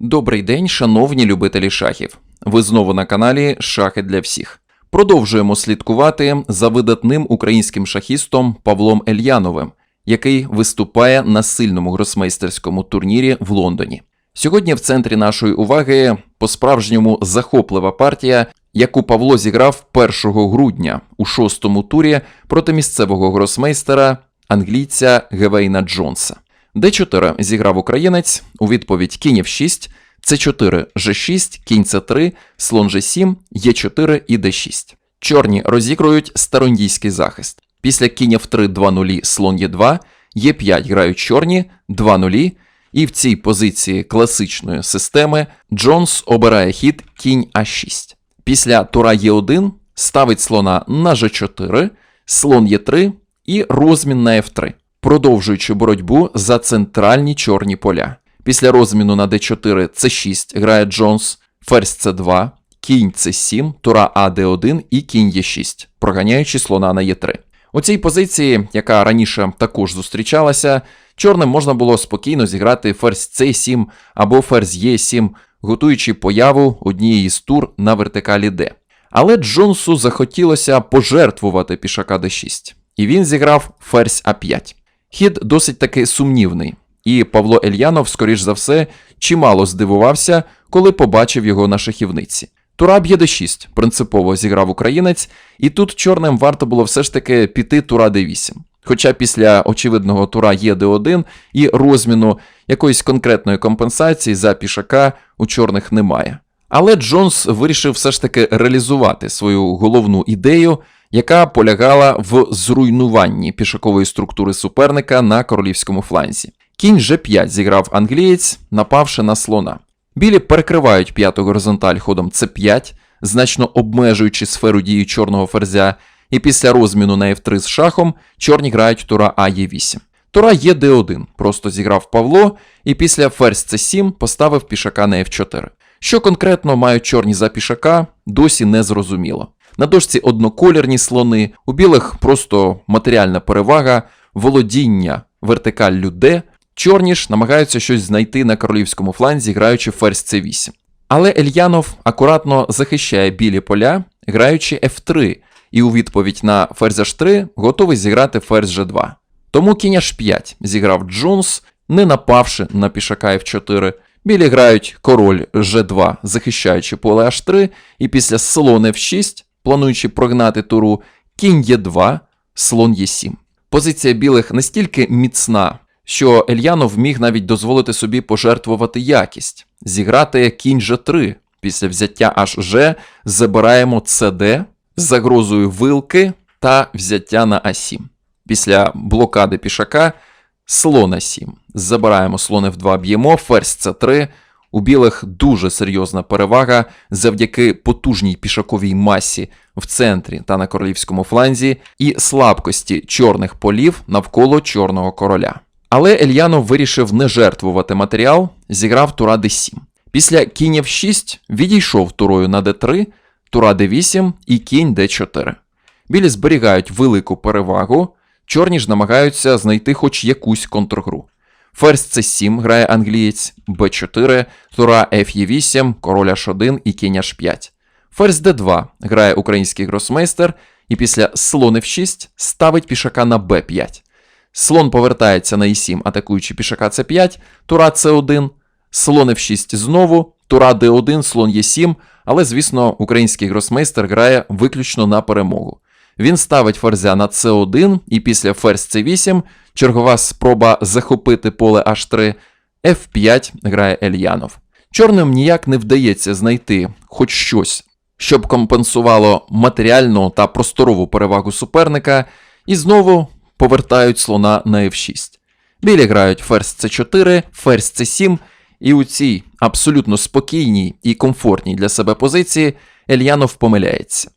Добрий день, шановні любителі шахів. Ви знову на каналі Шахи для всіх. Продовжуємо слідкувати за видатним українським шахістом Павлом Ельяновим, який виступає на сильному гросмейстерському турнірі в Лондоні. Сьогодні в центрі нашої уваги по-справжньому захоплива партія, яку Павло зіграв 1 грудня у шостому турі проти місцевого гросмейстера англійця Гевейна Джонса. Д4 зіграв українець у відповідь кінь F6, С4, Ж6, кінь С3, слон Ж7, Е4 і Д6. Чорні розігрують старондійський захист. Після кінь F3 2-0, слон Е2, Е5 грають чорні 2-0, і в цій позиції класичної системи Джонс обирає хід кінь А6. Після тура Е1 ставить слона на Ж4, слон Е3 і розмін на F3 продовжуючи боротьбу за центральні чорні поля. Після розміну на d4 c6 грає Джонс, ферзь c2, кінь c7, тура А d1 і кінь e6, проганяючи слона на e3. У цій позиції, яка раніше також зустрічалася, чорним можна було спокійно зіграти ферзь c7 або ферзь e7, готуючи появу однієї з тур на вертикалі d. Але Джонсу захотілося пожертвувати пішака d6, і він зіграв ферзь а5. Хід досить таки сумнівний, і Павло Ельянов, скоріш за все, чимало здивувався, коли побачив його на шахівниці. Тура б'є d6, принципово зіграв українець, і тут чорним варто було все ж таки піти тура d8. Хоча після очевидного тура є d1 і розміну якоїсь конкретної компенсації за пішака у чорних немає. Але Джонс вирішив все ж таки реалізувати свою головну ідею яка полягала в зруйнуванні пішакової структури суперника на королівському фланзі. Кінь G5 зіграв англієць, напавши на слона. Білі перекривають п'яту горизонталь ходом c5, значно обмежуючи сферу дії чорного ферзя, і після розміну на f3 з шахом чорні грають тура А Е8. Тура є d1, просто зіграв Павло, і після ферзь c7 поставив пішака на f4. Що конкретно мають чорні за пішака, досі не зрозуміло. На дошці одноколірні слони, у білих просто матеріальна перевага, володіння вертикаллю Д. Чорні ж намагаються щось знайти на королівському фланзі, граючи ферзь c8. Але Ельянов акуратно захищає білі поля, граючи f3, і у відповідь на ферзь h3 готовий зіграти ферзь g2. Тому кінь h5 зіграв Джонс, не напавши на пішака f4. Білі грають король g2, захищаючи поле h3, і після слон f6 плануючи прогнати туру кінь Е2, слон Е7. Позиція білих настільки міцна, що Ельянов міг навіть дозволити собі пожертвувати якість, зіграти кінь Ж3. Після взяття HG забираємо СД з загрозою вилки та взяття на А7. Після блокади пішака слон А7. Забираємо слон F2, б'ємо, ферзь С3. У білих дуже серйозна перевага завдяки потужній пішаковій масі в центрі та на королівському фланзі і слабкості чорних полів навколо чорного короля. Але Ельянов вирішив не жертвувати матеріал, зіграв тура d7. Після кінь f6 відійшов турою на d3, тура d8 і кінь d4. Білі зберігають велику перевагу, чорні ж намагаються знайти хоч якусь контргру. Ферзь c7 грає англієць, b4, тура f8, король h1 і кінь h5. Ферзь d2 грає український гросмейстер, і після слон f6 ставить пішака на b5. Слон повертається на e7, атакуючи пішака c5, тура c1, слон f6 знову, тура d1, слон e7, але, звісно, український гросмейстер грає виключно на перемогу. Він ставить ферзя на c1 і після ферзь c8 чергова спроба захопити поле h3, f5 грає Ельянов. Чорним ніяк не вдається знайти хоч щось, щоб компенсувало матеріальну та просторову перевагу суперника, і знову повертають слона на f6. Білі грають ферзь c4, ферзь c7, і у цій абсолютно спокійній і комфортній для себе позиції Ельянов помиляється.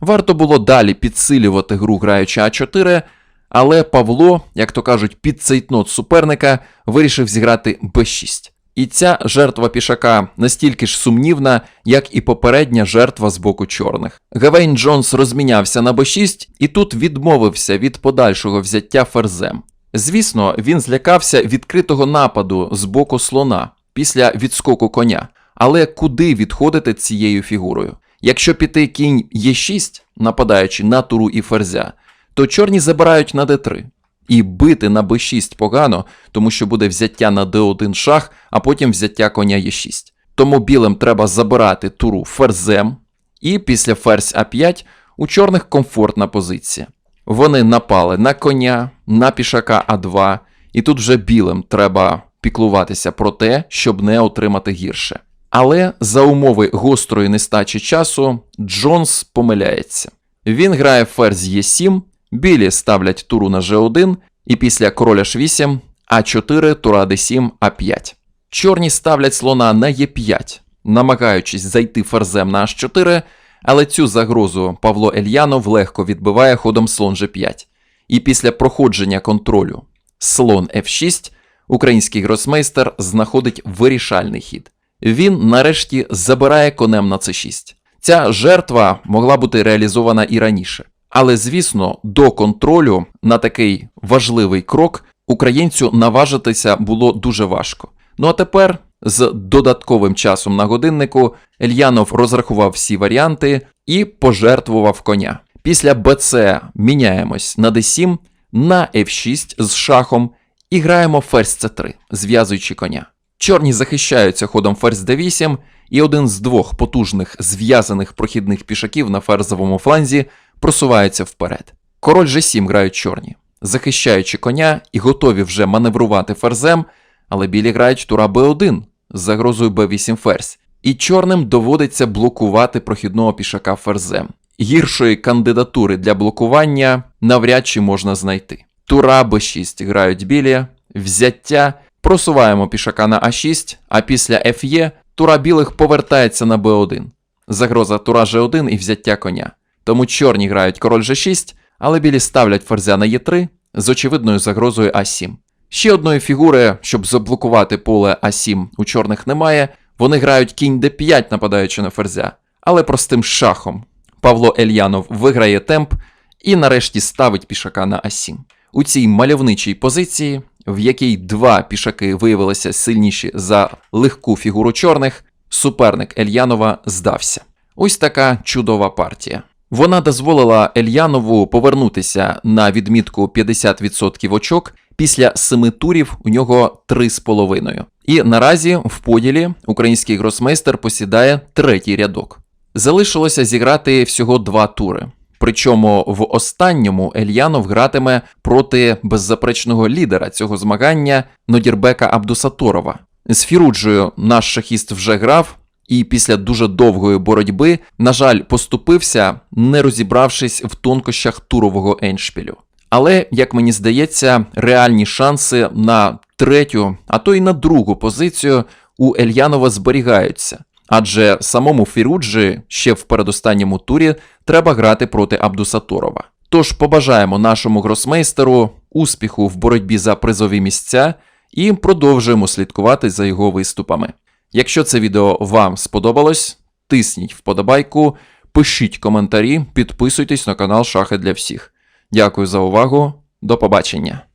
Варто було далі підсилювати гру граючи А4, але Павло, як то кажуть, під цейтнот суперника вирішив зіграти Б6. І ця жертва пішака настільки ж сумнівна, як і попередня жертва з боку чорних. Гавейн Джонс розмінявся на Б6 і тут відмовився від подальшого взяття ферзем. Звісно, він злякався відкритого нападу з боку слона. після відскоку коня. Але куди відходити цією фігурою? Якщо піти кінь Е6, нападаючи на туру і ферзя, то чорні забирають на d3. І бити на b6 погано, тому що буде взяття на d1 шах, а потім взяття коня Е6. Тому білим треба забирати туру ферзем, і після ферзь А5 у чорних комфортна позиція. Вони напали на коня, на пішака А2, і тут вже білим треба піклуватися про те, щоб не отримати гірше. Але за умови гострої нестачі часу Джонс помиляється. Він грає ферзь Е7, білі ставлять туру на G1, і після короля H8 А4, тура D7, А5. Чорні ставлять слона на Е5, намагаючись зайти ферзем на H4, але цю загрозу Павло Ельянов легко відбиває ходом слон G5. І після проходження контролю слон F6 український гросмейстер знаходить вирішальний хід. Він нарешті забирає конем на c6. Ця жертва могла бути реалізована і раніше. Але, звісно, до контролю на такий важливий крок українцю наважитися було дуже важко. Ну а тепер, з додатковим часом на годиннику, Ельянов розрахував всі варіанти і пожертвував коня. Після БЦ міняємось на d7, на f6 з шахом і граємо ферзь c3, зв'язуючи коня. Чорні захищаються ходом ферзь d8, і один з двох потужних зв'язаних прохідних пішаків на ферзовому фланзі просувається вперед. Король G7 грають чорні, захищаючи коня і готові вже маневрувати ферзем, але білі грають тура b1 з загрозою b8 ферзь, і чорним доводиться блокувати прохідного пішака ферзем. Гіршої кандидатури для блокування навряд чи можна знайти. Тура b6 грають білі, взяття, просуваємо пішака на а6, а після ф'є тура білих повертається на b1. Загроза тура g1 і взяття коня. Тому чорні грають король g6, але білі ставлять ферзя на e3 з очевидною загрозою а7. Ще одної фігури, щоб заблокувати поле а7 у чорних немає. Вони грають кінь d5, нападаючи на ферзя, але простим шахом. Павло Ельянов виграє темп і нарешті ставить пішака на а7. У цій мальовничій позиції, в якій два пішаки виявилися сильніші за легку фігуру чорних, суперник Ельянова здався. Ось така чудова партія. Вона дозволила Ельянову повернутися на відмітку 50% очок. Після семи турів у нього 3,5. І наразі в поділі український гросмейстер посідає третій рядок. Залишилося зіграти всього два тури. Причому в останньому Ельянов гратиме проти беззаперечного лідера цього змагання Нодірбека Абдусаторова. З Фіруджею наш шахіст вже грав, і після дуже довгої боротьби, на жаль, поступився, не розібравшись в тонкощах турового еншпілю. Але, як мені здається, реальні шанси на третю, а то й на другу позицію у Ельянова зберігаються. Адже самому Фіруджі ще в передостанньому турі треба грати проти Абдусаторова. Тож побажаємо нашому гросмейстеру успіху в боротьбі за призові місця і продовжуємо слідкувати за його виступами. Якщо це відео вам сподобалось, тисніть вподобайку, пишіть коментарі, підписуйтесь на канал Шахи для всіх. Дякую за увагу, до побачення!